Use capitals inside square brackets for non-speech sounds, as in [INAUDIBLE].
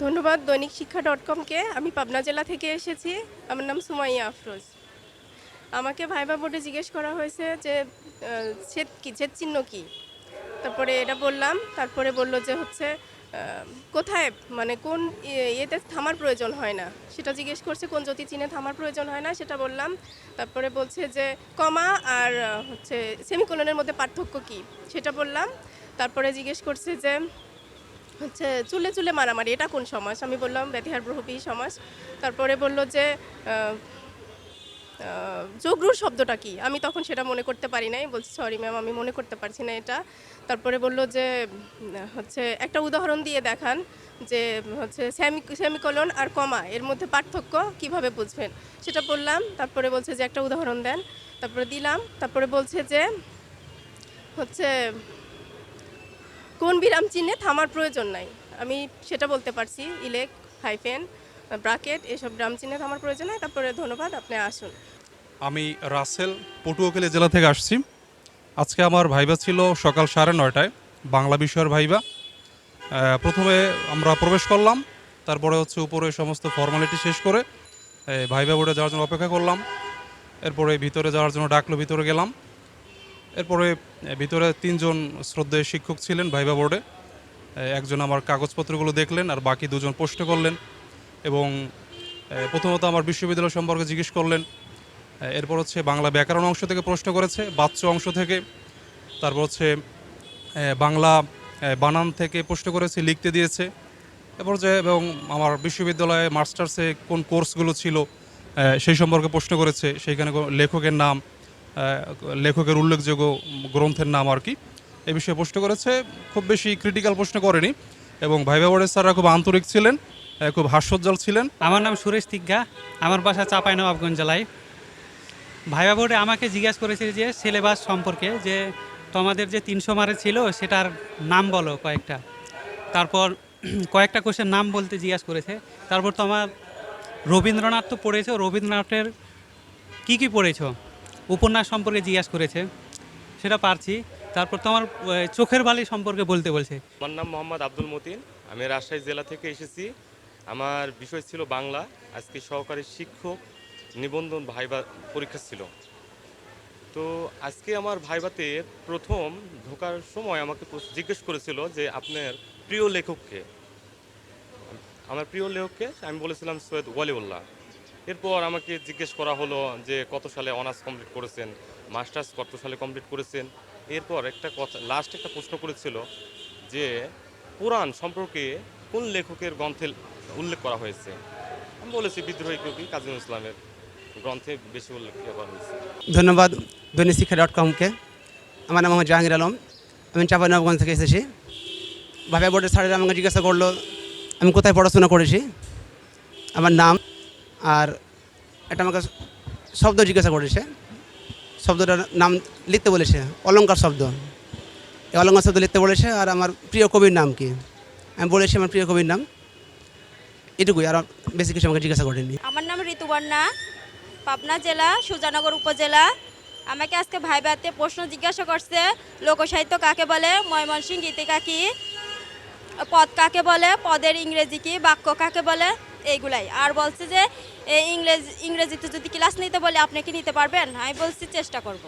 ধন্যবাদ দৈনিক শিক্ষা ডট কমকে। আমি পাবনা জেলা থেকে এসেছি। আমার নাম সুমাইয়া আফরোজ। আমাকে ভাইবা বোর্ডে জিজ্ঞেস করা হয়েছে যে ছেদ কি, ছেদ চিহ্ন কী? তারপরে এটা বললাম, তারপরে বলল যে হচ্ছে কোথায় মানে কোন ইয়ে- ইয়েতে থামার প্রয়োজন হয় না। সেটা জিজ্ঞেস করছে কোন জ্যোতি চিহ্নে থামার প্রয়োজন হয় না, সেটা বললাম। তারপরে বলছে যে, কমা আর, হচ্ছে, সেমিকোলনের মধ্যে পার্থক্য কি? সেটা বললাম। তারপরে জিজ্ঞেস করছে যে হচ্ছে চুলে চুলে মারামারি, এটা কোন সমাজ? আমি বললাম ব্যতিহার ব্রহপী সমাজ। তারপরে বলল যে যোগরুর শব্দটা কি? আমি তখন সেটা মনে করতে পারি নাই। বলছি সরি ম্যাম আমি মনে করতে পারছি না এটা। তারপরে বলল যে, হচ্ছে, একটা উদাহরণ দিয়ে দেখান যে, হচ্ছে সেমি সেমিকলন আর কমা এর মধ্যে পার্থক্য কীভাবে বুঝবেন? সেটা বললাম তারপরে বলছে যে, একটা উদাহরণ দেন। তারপরে দিলাম, তারপরে বলছে যে, হচ্ছে কোন বিরাম চিহ্নে থামার প্রয়োজন নাই। আমি সেটা বলতে পারছি, ইলেক, হাইফেন, ব্রাকেট, এসব বিরাম চিহ্নে থামার প্রয়োজন নাই। তারপরে ধন্যবাদ, আপনি আসুন। আমি রাসেল, পটুয়াখালী জেলা থেকে আসছি। আজকে আমার ভাইবা ছিল সকাল সাড়ে নয়টায়, বাংলা বিষয়ের ভাইবা। প্রথমে আমরা প্রবেশ করলাম, তারপরে হচ্ছে উপরে সমস্ত ফর্মালিটি শেষ করে ভাইবা বোর্ডে যাওয়ার জন্য অপেক্ষা করলাম। এরপরে ভিতরে যাওয়ার জন্য ডাকলো, ভিতরে গেলাম। এরপরে ভিতরে তিনজন শ্রদ্ধেয় শিক্ষক ছিলেন ভাইবা বোর্ডে। একজন আমার কাগজপত্রগুলো দেখলেন আর বাকি দুজন প্রশ্ন করলেন এবং প্রথমত আমার বিশ্ববিদ্যালয় সম্পর্কে জিজ্ঞেস করলেন। এরপর হচ্ছে বাংলা ব্যাকরণ অংশ থেকে প্রশ্ন করেছে বাচ্চ অংশ থেকে। তারপর হচ্ছে বাংলা বানান থেকে প্রশ্ন করেছে, লিখতে দিয়েছে। এরপর যে এবং আমার বিশ্ববিদ্যালয়ে মাস্টার্সে কোন কোর্সগুলো ছিল সেই সম্পর্কে প্রশ্ন করেছে। সেইখানে লেখকের নাম লেখকের উল্লেখযোগ্য গ্রন্থের নাম আর কি। এ বিষয়ে প্রশ্ন করেছে, খুব বেশি ক্রিটিক্যাল প্রশ্ন করেনি এবং ভাইবা বোর্ডের স্যাররা খুব আন্তরিক ছিলেন খুব হাস্যোজ্জ্বল ছিলেন। আমার নাম সুরেশ তিগ্গা, আমার বাসা চাপাই নবাবগঞ্জ জেলায়। ভাইবা বোর্ডে আমাকে জিজ্ঞাসা করেছে যে সিলেবাস সম্পর্কে যে তোমাদের যে তিনশো মারে ছিল, সেটার নাম বলো কয়েকটা। তারপর [CLEARS THROAT] কয়েকটা কোষের নাম বলতে জিজ্ঞাসা করেছে। তারপর তোমার রবীন্দ্রনাথ তো পড়েছো, রবীন্দ্রনাথের কি কি পড়েছো? উপন্যাস সম্পর্কে জিজ্ঞাসা করেছে, সেটা পারছি। তারপর তো আমার চোখের বালি সম্পর্কে বলতে বলছে। আমার নাম মোহাম্মদ আব্দুল মতিন। আমি রাজশাহী জেলা থেকে এসেছি। আমার বিষয় ছিল বাংলা। আজকে সহকারী শিক্ষক নিবন্ধন ভাইবা পরীক্ষা ছিল। তো আজকে আমার ভাইবাতে প্রথম ঢোকার সময় আমাকে জিজ্ঞেস করেছিল যে আপনার প্রিয় লেখককে। আমার প্রিয় লেখককে আমি বলেছিলাম সৈয়দ ওয়ালিউল্লাহ। এরপর আমাকে জিজ্ঞেস করা হলো যে কত সালে অনার্স কমপ্লিট করেছেন, মাস্টার্স কত সালে কমপ্লিট করেছেন। এরপর একটা কথা লাস্ট একটা প্রশ্ন করেছিল যে পুরাণ সম্পর্কে কোন লেখকের গ্রন্থে উল্লেখ করা হয়েছে। আমি বলেছি বিদ্রোহী কবি কাজী ইসলামের গ্রন্থে বেশি উল্লেখ করা হয়েছে। ধন্যবাদ দৈনিক শিক্ষা ডট কমকে আমার নাম জাহাঙ্গীর আলম। আমি চাপানগঞ্জ থেকে এসেছি। ভাবে বোর্ডের স্যারেরা আমাকে জিজ্ঞাসা করল, আমি কোথায় পড়াশোনা করেছি? আমার নাম আর এটা আমাকে শব্দ জিজ্ঞাসা করেছে। শব্দটার নাম লিখতে বলেছে, অলঙ্কার শব্দ। এই অলংকার শব্দ লিখতে বলেছে আর আমার প্রিয় কবির নাম কি? আমি বলেছি আমার প্রিয় কবির নাম। এটুকুই, আর বেশি কিছু আমাকে জিজ্ঞাসা করেনি। আমার নাম ঋতুবর্ণা, পাবনা জেলা, সুজানগর উপজেলা। আমাকে আজকে ভাইবাতে প্রশ্ন জিজ্ঞাসা করছে, লোকসাহিত্য কাকে বলে? ময়মনসিংহ গীতিকা কি? পদ কাকে বলে? পদের ইংরেজি কি? বাক্য কাকে বলে? এইগুলাই। আর বলছে যে ইংরেজি ইংরেজ, ইংরেজিতে যদি ক্লাস নিতে বলে, আপনি কি নিতে পারবেন? আমি বলছি চেষ্টা করব।